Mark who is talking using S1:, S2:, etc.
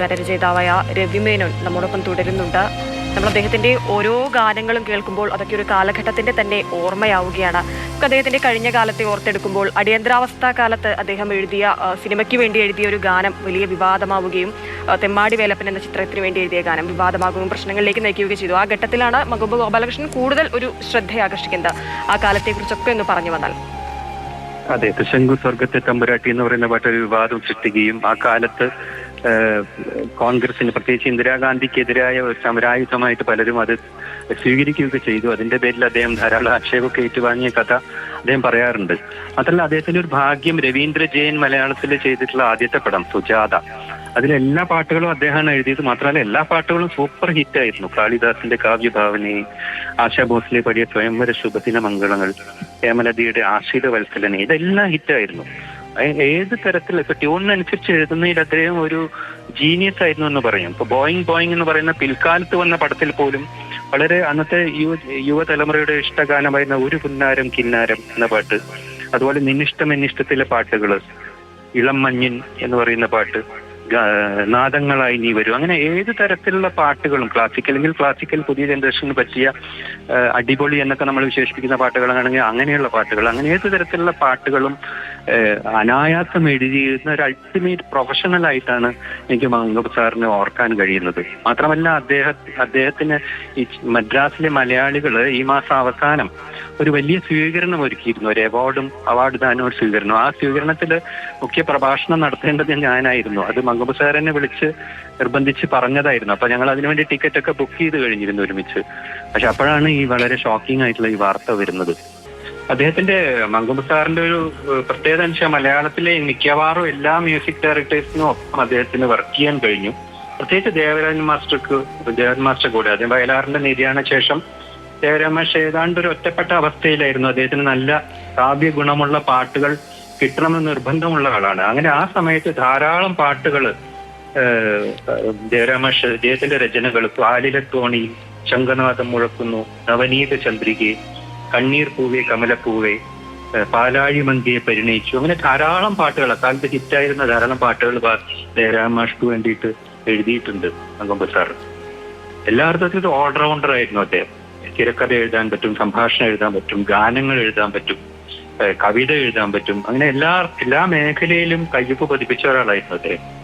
S1: ഗാനരചയിതാവായ രവിമേനോൻ നമ്മോടൊപ്പം തുടരുന്നുണ്ട്. നമ്മൾ അദ്ദേഹത്തിന്റെ ഓരോ ഗാനങ്ങളും കേൾക്കുമ്പോൾ അതൊക്കെ ഒരു കാലഘട്ടത്തിന്റെ തന്നെ ഓർമ്മയാവുകയാണ്. നമുക്ക് അദ്ദേഹത്തിന്റെ കഴിഞ്ഞ കാലത്തെ ഓർത്തെടുക്കുമ്പോൾ അടിയന്തരാവസ്ഥ കാലത്ത് അദ്ദേഹം എഴുതിയ സിനിമയ്ക്ക് വേണ്ടി എഴുതിയ ഒരു ഗാനം വലിയ വിവാദമാവുകയും തെമ്മാടി വേലപ്പൻ എന്ന ചിത്രത്തിന് വേണ്ടി എഴുതിയ ഗാനം വിവാദമാകുകയും പ്രശ്നങ്ങളിലേക്ക് നയിക്കുകയും ചെയ്തു. ആ ഘട്ടത്തിലാണ് മഹബൂബ് ഗോപാലകൃഷ്ണൻ കൂടുതൽ ഒരു ശ്രദ്ധയാകർഷിക്കുന്നത് ആ കാലത്തെക്കുറിച്ചൊക്കെ ഒന്ന് പറഞ്ഞു വന്നാൽ.
S2: അതെ തൃശങ്കു സ്വർഗത്തെ തമ്പുരാട്ടി എന്ന് പറയുന്ന പാട്ട് ഒരു വിവാദം സൃഷ്ടിക്കുകയും ആ കാലത്ത് കോൺഗ്രസിന് പ്രത്യേകിച്ച് ഇന്ദിരാഗാന്ധിക്കെതിരായ ഒരു സമരായുധമായിട്ട് പലരും അത് സ്വീകരിക്കുകയൊക്കെ ചെയ്തു. അതിന്റെ പേരിൽ അദ്ദേഹം ധാരാളം ആക്ഷേപമൊക്കെ ഏറ്റുവാങ്ങിയ കഥ അദ്ദേഹം പറയാറുണ്ട്. അതല്ല അദ്ദേഹത്തിന്റെ ഒരു ഭാഗ്യം രവീന്ദ്ര ജയൻ മലയാളത്തിൽ ചെയ്തിട്ടുള്ള ആദ്യത്തെ പടം സുജാത. അതിലെല്ലാ പാട്ടുകളും അദ്ദേഹമാണ് എഴുതിയത്. മാത്രമല്ല എല്ലാ പാട്ടുകളും സൂപ്പർ ഹിറ്റ് ആയിരുന്നു കാളിദാസിന്റെ കാവ്യഭാവനെ ആശാ ഭോസ്ലെ പാടിയ സ്വയംവര ശുഭദിന മംഗളങ്ങൾ ഹേമലതിയുടെ ആശ്രിത വത്സലനെ ഇതെല്ലാം ഹിറ്റായിരുന്നു. ഏത് തരത്തിൽ ഇപ്പൊ ട്യൂണിനനുസരിച്ച് എഴുതുന്നതിൽ അദ്ദേഹം ഒരു ജീനിയസ് ആയിരുന്നു എന്ന് പറയും. ഇപ്പൊ ബോയിങ് ബോയിങ് എന്ന് പറയുന്ന പിൽക്കാലത്ത് വന്ന പടത്തിൽ പോലും വളരെ അന്നത്തെ യുവ യുവതലമുറയുടെ ഇഷ്ടഗാനമായിരുന്ന ഒരു പുന്നാരം കിന്നാരം എന്ന പാട്ട് അതുപോലെ നിന്നിഷ്ടം എന്നിഷ്ടത്തിലെ പാട്ടുകൾ ഇളം മഞ്ഞിൻ എന്ന് പറയുന്ന പാട്ട് നാദങ്ങളായി നീ വരും അങ്ങനെ ഏത് തരത്തിലുള്ള പാട്ടുകളും ക്ലാസിക്കൽ അല്ലെങ്കിൽ ക്ലാസിക്കൽ പുതിയ ജനറേഷന് പറ്റിയ അടിപൊളി എന്നൊക്കെ നമ്മൾ വിശേഷിപ്പിക്കുന്ന പാട്ടുകളാണെങ്കിൽ അങ്ങനെയുള്ള പാട്ടുകൾ അങ്ങനെ ഏത് തരത്തിലുള്ള പാട്ടുകളും അനായാസം എഴുതിയിരുന്ന ഒരു അൾട്ടിമേറ്റ് പ്രൊഫഷണൽ ആയിട്ടാണ് എനിക്ക് മങ്കബ് സാറിനെ ഓർക്കാൻ കഴിയുന്നത്. മാത്രമല്ല അദ്ദേഹം അദ്ദേഹത്തിന് ഈ മദ്രാസിലെ മലയാളികൾ ഈ മാസം അവസാനം ഒരു വലിയ സ്വീകരണം ഒരുക്കിയിരുന്നു. ഒരു അവാർഡും അവാർഡ് ദാനം ഒരു സ്വീകരണം. ആ സ്വീകരണത്തിൽ മുഖ്യ പ്രഭാഷണം നടത്തേണ്ടത് ഞാനായിരുന്നു. അത് മങ്കബ് സാറിനെ വിളിച്ച് നിർബന്ധിച്ച് പറഞ്ഞതായിരുന്നു. അപ്പൊ ഞങ്ങൾ അതിനുവേണ്ടി ടിക്കറ്റ് ഒക്കെ ബുക്ക് ചെയ്ത് കഴിഞ്ഞിരുന്നു ഒരുമിച്ച്. പക്ഷെ അപ്പോഴാണ് ഈ വളരെ ഷോക്കിംഗ് ആയിട്ടുള്ള ഈ വാർത്ത വരുന്നത്. അദ്ദേഹത്തിന്റെ മങ്കുമ്പ് സാറിന്റെ ഒരു പ്രത്യേകത വെച്ചാൽ മലയാളത്തിലെ മിക്കവാറും എല്ലാ മ്യൂസിക് ഡയറക്ടേഴ്സിനും ഒപ്പം അദ്ദേഹത്തിന് വർക്ക് ചെയ്യാൻ കഴിഞ്ഞു. പ്രത്യേകിച്ച് ദേവരാജൻ മാസ്റ്റർക്ക് ദേവരാജൻ മാസ്റ്റർ കൂടെ അദ്ദേഹം വയലാറിന്റെ നിര്യാണ ശേഷം ദേവരാജൻ മാസ്റ്റർ ഏതാണ്ട് ഒരു ഒറ്റപ്പെട്ട അവസ്ഥയിലായിരുന്നു. അദ്ദേഹത്തിന് നല്ല കാവ്യ ഗുണമുള്ള പാട്ടുകൾ കിട്ടണമെന്ന് നിർബന്ധമുള്ള ആളാണ്. അങ്ങനെ ആ സമയത്ത് ധാരാളം പാട്ടുകൾ ദേവരാമാഷ് അദ്ദേഹത്തിന്റെ രചനകൾ പാലിലെ തോണി ശങ്കനാഥം മുഴക്കുന്നു നവനീത ചന്ദ്രികെ കണ്ണീർ പൂവേ കമലപ്പൂവേ പാലാഴി മങ്കിയെ പരിണയിച്ചു. അങ്ങനെ ധാരാളം പാട്ടുകൾ അക്കാലത്ത് ഹിറ്റായിരുന്ന ധാരാളം പാട്ടുകൾ ജയരാമാഷ്ക്ക് വേണ്ടിയിട്ട് എഴുതിയിട്ടുണ്ട് അങ്കമ്പ സാർ എല്ലാ അർത്ഥത്തിലും ഓൾറൗണ്ടർ ആയിരുന്നു അദ്ദേഹം. തിരക്കഥ എഴുതാൻ പറ്റും സംഭാഷണം എഴുതാൻ പറ്റും ഗാനങ്ങൾ എഴുതാൻ പറ്റും കവിത എഴുതാൻ പറ്റും. അങ്ങനെ എല്ലാ എല്ലാ മേഖലയിലും കയ്യൊപ്പ് പതിപ്പിച്ച ഒരാളായിരുന്നു അദ്ദേഹം.